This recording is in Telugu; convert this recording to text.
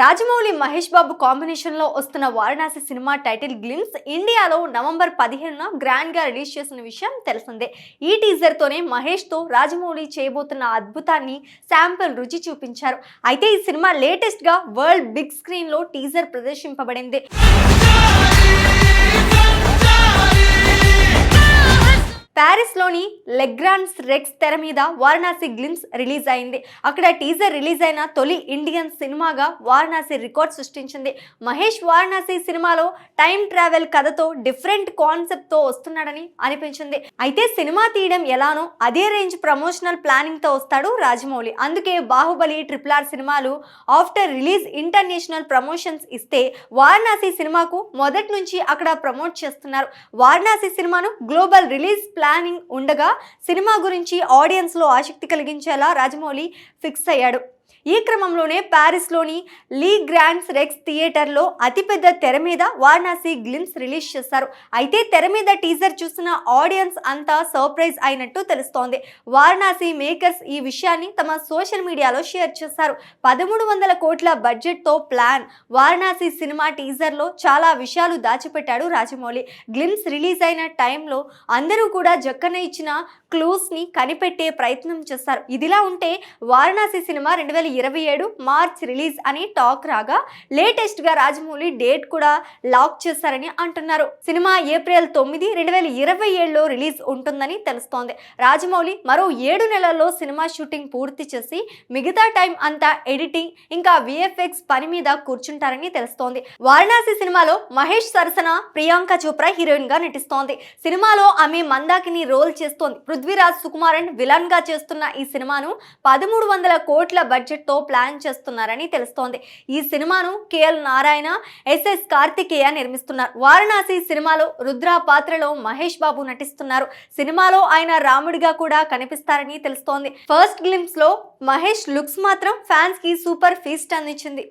రాజమౌళి మహేష్ బాబు కాంబినేషన్లో వస్తున్న వారణాసి సినిమా టైటిల్ గ్లిమ్స్ ఇండియాలో నవంబర్ పదిహేనున గ్రాండ్గా రిలీజ్ చేసిన విషయం తెలిసిందే. ఈ టీజర్ తోనే మహేష్తో రాజమౌళి చేయబోతున్న అద్భుతాన్ని శాంపిల్ రుచి చూపించారు. అయితే ఈ సినిమా లేటెస్ట్గా వరల్డ్ బిగ్ స్క్రీన్లో టీజర్ ప్రదర్శింపబడింది. ప్యారిస్లోని లెగ్రాన్స్ రెక్స్ తెర మీద వారణాసి గ్లిమ్స్ రిలీజ్ అయింది. అక్కడ టీజర్ రిలీజ్ అయిన తొలి ఇండియన్ సినిమాగా వారణాసి రికార్డ్ సృష్టించింది. మహేష్ వారణాసి సినిమాలో టైం ట్రావెల్ కథతో డిఫరెంట్ కాన్సెప్ట్తో వస్తున్నాడని అనిపించింది. అయితే సినిమా తీయడం ఎలానో అదే రేంజ్ ప్రమోషనల్ ప్లానింగ్తో వస్తాడు రాజమౌళి. అందుకే బాహుబలి ట్రిపుల్ ఆర్ సినిమాలు ఆఫ్టర్ రిలీజ్ ఇంటర్నేషనల్ ప్రమోషన్స్ ఇస్తే వారణాసి సినిమాకు మొదటి నుంచి అక్కడ ప్రమోట్ చేస్తున్నారు. వారణాసి సినిమాను గ్లోబల్ రిలీజ్ ప్లాన్ ప్లానింగ్ ఉండగా సినిమా గురించి ఆడియన్స్లో ఆసక్తి కలిగించేలా రాజమౌళి ఫిక్స్ అయ్యాడు. ఈ క్రమంలోనే ప్యారిస్లోని లీ గ్రాండ్స్ రెక్స్ థియేటర్లో అతిపెద్ద తెర మీద వారణాసి గ్లిమ్స్ రిలీజ్ చేశారు. అయితే తెర మీద టీజర్ చూసిన ఆడియన్స్ అంతా సర్ప్రైజ్ అయినట్టు తెలుస్తోంది. వారణాసి మేకర్స్ ఈ విషయాన్ని తమ సోషల్ మీడియాలో షేర్ చేశారు. పదమూడు వందల కోట్ల బడ్జెట్తో ప్లాన్. వారణాసి సినిమా టీజర్లో చాలా విషయాలు దాచిపెట్టాడు రాజమౌళి. గ్లిమ్స్ రిలీజ్ అయిన టైంలో అందరూ కూడా జక్కన ఇచ్చిన క్లూస్ని కనిపెట్టే ప్రయత్నం చేశారు. ఇదిలా ఉంటే వారణాసి సినిమా రెండు వేల ఇరవై ఏడు మార్చ్ రిలీజ్ అని టాక్ రాగా లేటెస్ట్గా రాజమౌళి డేట్ కూడా లాక్ చేశారని అంటున్నారు. సినిమా ఏప్రిల్ తొమ్మిది రెండు వేల ఇరవై ఏడులో రిలీజ్ ఉంటుందని తెలుస్తోంది. రాజమౌళి మరో ఏడు నెలల్లో సినిమా షూటింగ్ పూర్తి చేసి మిగతా టైం అంతా ఎడిటింగ్ ఇంకా విఎఫ్ఎక్స్ పని మీద కూర్చుంటారని తెలుస్తోంది. వారణాసి సినిమాలో మహేష్ సరసన ప్రియాంక చోప్రా హీరోయిన్గా నటిస్తోంది. సినిమాలో ఆమె మందాకిని రోల్ చేస్తోంది. పృథ్వీరాజ్ సుకుమారన్ విలన్గా చేస్తున్న ఈ సినిమాను పదమూడు వందల కోట్ల బడ్జెట్ తో ప్లాన్ చేస్తున్నారని తెలుస్తోంది. ఈ సినిమాను కేఎల్ నారాయణ ఎస్ఎస్ కార్తికేయ నిర్మిస్తున్నారు. వారణాసి సినిమాలో రుద్ర పాత్రలో మహేష్ బాబు నటిస్తున్నారు. సినిమాలో ఆయన రాముడిగా కూడా కనిపిస్తారని తెలుస్తోంది. ఫస్ట్ గ్లిమ్స్లో మహేష్ లుక్స్ మాత్రం ఫ్యాన్స్కి సూపర్ ఫీస్ట్ అందించింది.